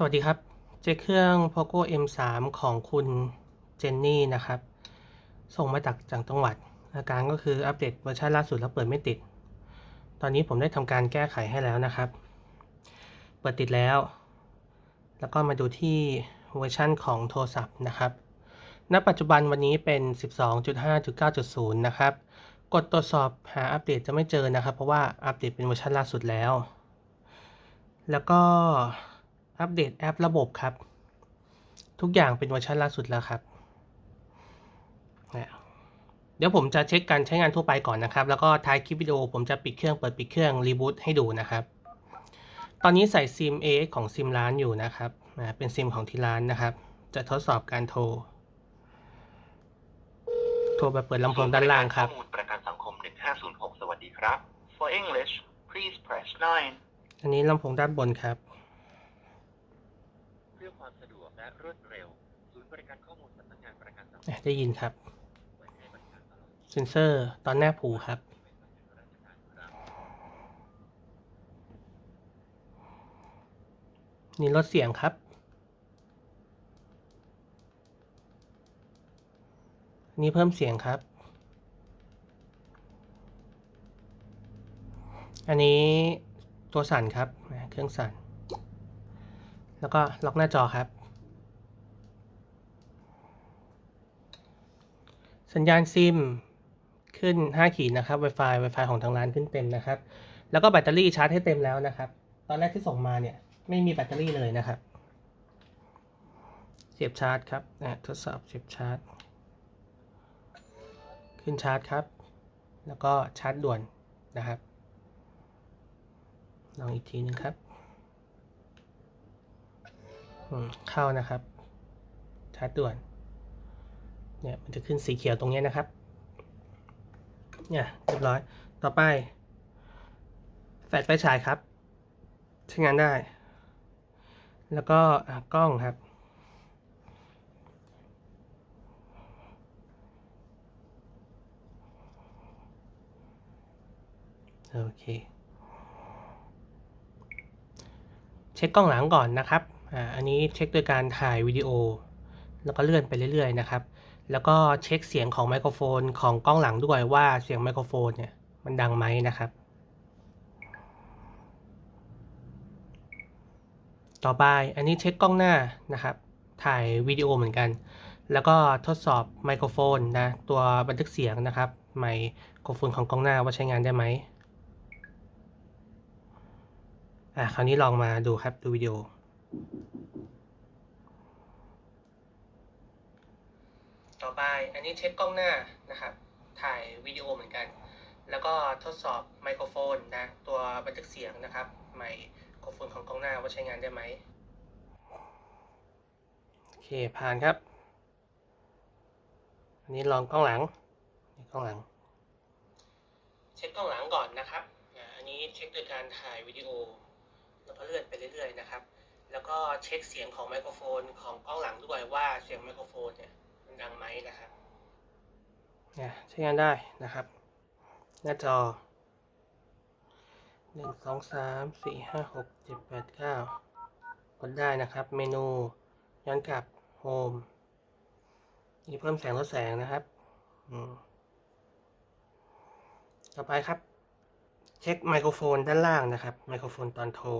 สวัสดีครับ เจ๊เครื่อง POCO M3 ของคุณเจนนี่นะครับ ส่งมาจากจากจังหวัด อาการก็คืออัปเดตเวอร์ชันล่าสุดแล้วเปิดไม่ติด ตอนนี้ผมได้ทำการแก้ไขให้แล้วนะครับ เปิดติดแล้ว แล้วก็มาดูที่เวอร์ชันของโทรศัพท์นะครับ ณ ปัจจุบันวันนี้เป็น 12.5.9.0 นะครับ กดตรวจสอบหาอัปเดตจะไม่เจอนะครับ เพราะว่าอัปเดตเป็นเวอร์ชันล่าสุดแล้ว แล้วก็ อัปเดตแอประบบครับ ทุกอย่างเป็นเวอร์ชันล่าสุดแล้วครับเนี่ยเดี๋ยวผมจะเช็คการใช้งานทั่วไปก่อนนะครับ แล้วก็ท้ายคลิปวิดีโอผมจะปิดเครื่องเปิดปิดเครื่องรีบูตให้ดูนะครับ ตอนนี้ใส่ซิม AX ของซิมร้านอยู่นะครับอ่าเป็นซิมของที่ร้านนะครับ จะทดสอบการโทร โทรไปเปิดลำโพงด้านล่างครับ ข้อมูลประกันสังคม 1506 สวัสดีครับ For English please press 9อันนี้ลำโพงด้านบนครับ เพื่อความสะดวก และรวดเร็ว ศูนย์บริการข้อมูลสำนักงานประกันสังคมอะได้ยินครับไว้ให้บริการตลอดเซนเซอร์ตอนแนบผูครับราชการครับ นี่ลดเสียงครับ นี่เพิ่มเสียงครับ อันนี้ตัวสั่นครับอ่าเครื่องสั่น แล้วก็ล็อกหน้าจอครับ สัญญาณซิมขึ้น 5 ขีดนะครับ Wi-Fi Wi-Fi ของทางร้านขึ้นเต็มนะครับ แล้วก็แบตเตอรี่ชาร์จให้เต็มแล้วนะครับ ตอนแรกที่ส่งมาเนี่ยไม่มีแบตเตอรี่เลยนะครับ เสียบชาร์จครับอะทดสอบเสียบชาร์จ ขึ้นชาร์จครับ แล้วก็ชาร์จด่วนนะครับ ลองอีกทีหนึงครับเข้านะครับ ชาร์จด่วน เนี่ยมันจะขึ้นสีเขียวตรงนี้นะครับ เนี่ยเรียบร้อย ต่อไป แฟลชไฟฉายครับ ใช้งานได้ แล้วก็กล้องครับ โอเค เช็คกล้องหลังก่อนนะครับ อ่า อันนี้เช็คโดยการถ่ายวิดีโอ แล้วก็เลื่อนไปเรื่อย ๆ นะครับ แล้วก็เช็คเสียงของไมโครโฟนของกล้องหลังด้วยว่าเสียงไมโครโฟนเนี่ยมันดังไหมนะครับ ต่อไปอันนี้เช็คกล้องหน้านะครับ ถ่ายวิดีโอเหมือนกัน แล้วก็ทดสอบไมโครโฟนนะตัวบันทึกเสียงนะครับไมโครโฟนของกล้องหน้าว่าใช้งานได้ไหมอะคราวนี้ลองมาดูครับดูวิดีโอ ต่อไปอันนี้เช็คกล้องหน้านะครับ ถ่ายวิดีโอเหมือนกัน แล้วก็ทดสอบไมโครโฟนนะ ตัวบันทึกเสียงนะครับ ไมโครโฟนของกล้องหน้าว่าใช้งานได้ไหมโอเคผ่านครับอันนี้ลองกล้องหลังกล้องหลัง เช็คกล้องหลังก่อนนะครับอันนี้เช็คโดยการถ่ายวิดีโอ แล้วก็เลื่อนไปเรื่อยๆนะครับ แล้วก็เช็คเสียงของไมโครโฟนของกล้องหลังด้วยว่าเสียงไมโครโฟนเนี่ย ดังไหมนะครับเนี่ยใช้งานได้นะครับ หน้าจอหนึ่งสองสามสี่ห้าหกเจ็ดแปดเก้ากดได้นะครับ เมนูย้อนกลับโฮมนี่เพิ่มแสงลดแสงนะครับต่อไปครับ เช็คไมโครโฟนด้านล่างนะครับ ไมโครโฟนตอนโทร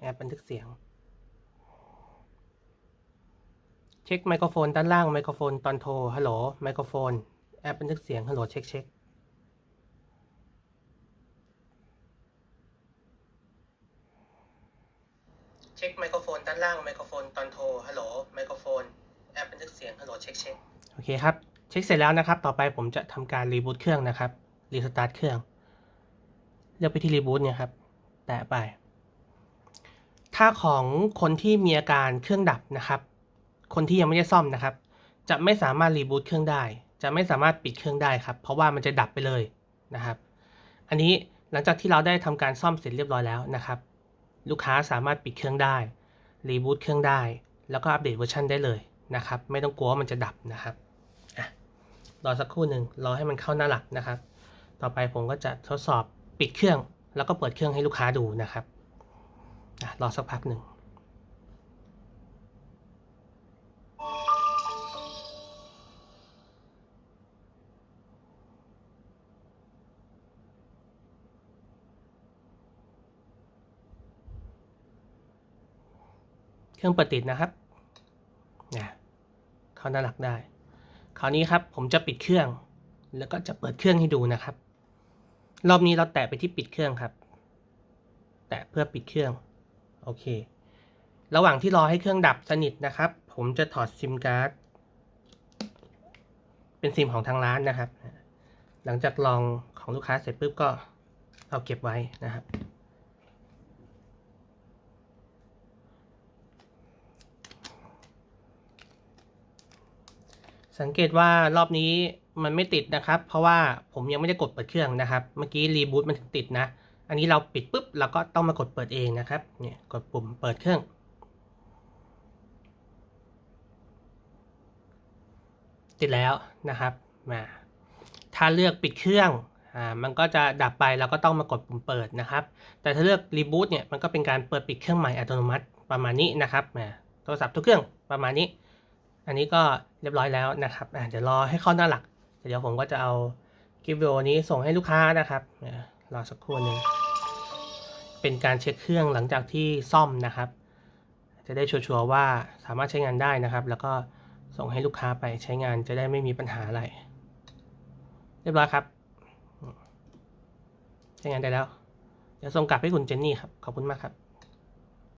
แอปบันทึกเสียง เช็คไมโครโฟนด้านล่างไมโครโฟนตอนโทรฮัลโหลไมโครโฟน แอปบันทึกเสียงฮัลโหลเช็คเช็คเช็คไมโครโฟนด้านล่างไมโครโฟนตอนโทรฮัลโหลไมโครโฟน แอปบันทึกเสียงฮัลโหลเช็คเช็คโอเคครับ เช็คเสร็จแล้วนะครับ ต่อไปผมจะทำการรีบูตเครื่องนะครับรีสตาร์ทเครื่องเลือกไปที่รีบูตเนี่ยครับแตะไป ถ้าของคนที่มีอาการเครื่องดับนะครับ คนที่ยังไม่ได้ซ่อมนะครับ จะไม่สามารถรีบูตเครื่องได้ จะไม่สามารถปิดเครื่องได้ครับ เพราะว่ามันจะดับไปเลยนะครับ อันนี้หลังจากที่เราได้ทำการซ่อมเสร็จเรียบร้อยแล้วนะครับ ลูกค้าสามารถปิดเครื่องได้รีบูตเครื่องได้ แล้วก็อัปเดตเวอร์ชันได้เลยนะครับ ไม่ต้องกลัวว่ามันจะดับนะครับรอสักครู่หนึ่งรอให้มันเข้าหน้าหลักนะครับ ต่อไปผมก็จะทดสอบปิดเครื่อง แล้วก็เปิดเครื่องให้ลูกค้าดูนะครับรอสักพักหนึ่ง เครื่องเปิดติดนะครับนะเข้าหน้าหลักได้ คราวนี้ครับผมจะปิดเครื่อง แล้วก็จะเปิดเครื่องให้ดูนะครับ รอบนี้เราแตะไปที่ปิดเครื่องครับ แตะเพื่อปิดเครื่อง โอเค ระหว่างที่รอให้เครื่องดับสนิทนะครับ ผมจะถอดซิมการ์ด เป็นซิมของทางร้านนะครับ หลังจากลองของลูกค้าเสร็จปุ๊บก็เอาเก็บไว้นะครับ สังเกตว่ารอบนี้มันไม่ติดนะครับ เพราะว่าผมยังไม่ได้กดเปิดเครื่องนะครับ เมื่อกี้รีบูตมันถึงติดนะ อันนี้เราปิดปุ๊บเราก็ต้องมากดเปิดเองนะครับเนี่ยกดปุ่มเปิดเครื่องติดแล้วนะครับมาถ้าเลือกปิดเครื่องอ่ามันก็จะดับไปเราก็ต้องมากดปุ่มเปิดนะครับ แต่ถ้าเลือกรีบูตเนี่ยมันก็เป็นการเปิดปิดเครื่องใหม่อัตโนมัติประมาณนี้นะครับมาโทรศัพท์ทุกเครื่องประมาณนี้ อันนี้ก็ เรียบร้อยแล้วนะครับอะเดี๋ยวรอให้เข้าหน้าหลัก เดี๋ยวผมก็จะเอาคลิปวิดีโอนี้ส่งให้ลูกค้านะครับรอสักครู่หนึ่งเป็นการเช็คเครื่องหลังจากที่ซ่อมนะครับ จะได้ชัวร์ว่าสามารถใช้งานได้นะครับ แล้วก็ส่งให้ลูกค้าไปใช้งานจะได้ไม่มีปัญหาอะไร เรียบร้อยครับ ใช้งานได้แล้ว เดี๋ยวส่งกลับให้คุณเจนนี่ครับ ขอบคุณมากครับ